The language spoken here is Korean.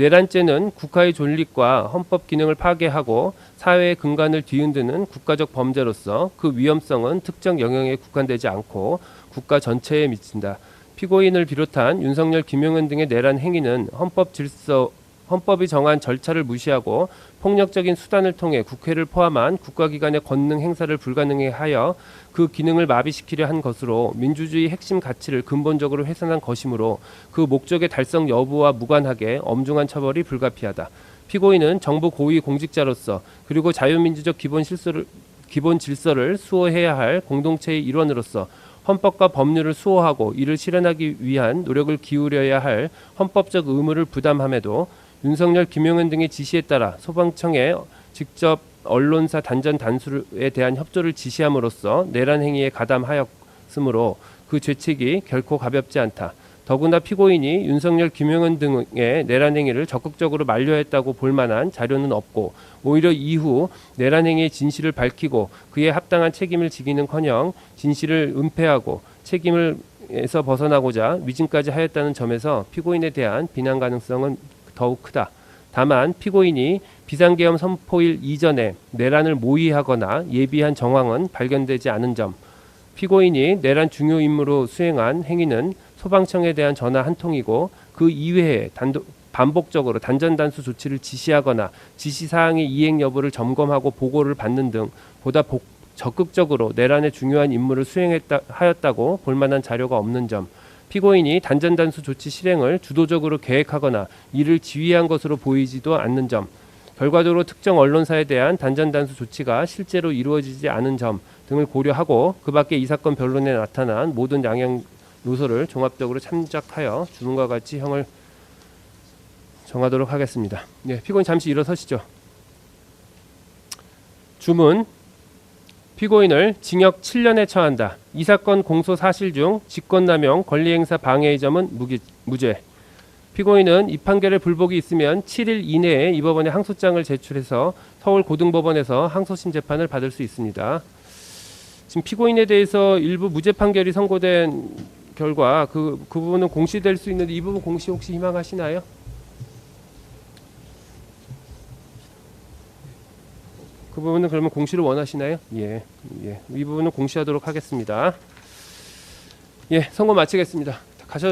내란죄는 국가의 존립과 헌법 기능을 파괴하고 사회의 근간을 뒤흔드는 국가적 범죄로서 그 위험성은 특정 영역에 국한되지 않고 국가 전체에 미친다. 피고인을 비롯한 윤석열, 김용현 등의 내란 행위는 헌법 질서 헌법이 정한 절차를 무시하고 폭력적인 수단을 통해 국회를 포함한 국가기관의 권능 행사를 불가능하게 하여 그 기능을 마비시키려 한 것으로 민주주의 핵심 가치를 근본적으로 훼손한 것이므로 그 목적의 달성 여부와 무관하게 엄중한 처벌이 불가피하다. 피고인은 정부 고위 공직자로서 그리고 자유민주적 기본 실수를 기본 질서를 수호해야 할 공동체의 일원으로서 헌법과 법률을 수호하고 이를 실현하기 위한 노력을 기울여야 할 헌법적 의무를 부담함에도 윤석열, 김용현 등의 지시에 따라 소방청에 직접 언론사 단전 단수에 대한 협조를 지시함으로써 내란 행위에 가담하였으므로 그 죄책이 결코 가볍지 않다. 더구나 피고인이 윤석열, 김용현 등의 내란 행위를 적극적으로 만료했다고 볼 만한 자료는 없고 오히려 이후 내란 행위의 진실을 밝히고 그에 합당한 책임을 지기는커녕 진실을 은폐하고 책임을 에서 벗어나고자 위증까지 하였다는 점에서 피고인에 대한 비난 가능성은 더욱 크다. 다만 피고인이 비상계엄 선포일 이전에 내란을 모의하거나 예비한 정황은 발견되지 않은 점, 피고인이 내란 중요 임무로 수행한 행위는 소방청에 대한 전화 한 통이고 그 이외에 단도, 반복적으로 단전단수 조치를 지시하거나 지시 사항의 이행 여부를 점검하고 보고를 받는 등 보다 복, 적극적으로 내란의 중요한 임무를 수행했다 하였다고 볼 만한 자료가 없는 점, 피고인이 단전단수 조치 실행을 주도적으로 계획하거나 이를 지휘한 것으로 보이지도 않는 점, 결과적으로 특정 언론사에 대한 단전단수 조치가 실제로 이루어지지 않은 점 등을 고려하고 그 밖에 이 사건 변론에 나타난 모든 양형 요소를 종합적으로 참작하여 주문과 같이 형을 정하도록 하겠습니다. 네, 피고인 잠시 일어서시죠. 주문 피고인을 징역 7년에 처한다. 이 사건 공소 사실 중 직권남용 권리행사 방해의 점은 무기, 무죄. 피고인은 이 판결에 불복이 있으면 7일 이내에 이 법원에 항소장을 제출해서 서울 고등법원에서 항소심 재판을 받을 수 있습니다. 지금 피고인에 대해서 일부 무죄 판결이 선고된 결과 그, 그 부분은 공시될 수 있는데 이 부분 공시 혹시 희망하시나요? 그 부분은 그러면 공시를 원하시나요? 예, 예. 이 부분은 공시하도록 하겠습니다. 예, 선고 마치겠습니다.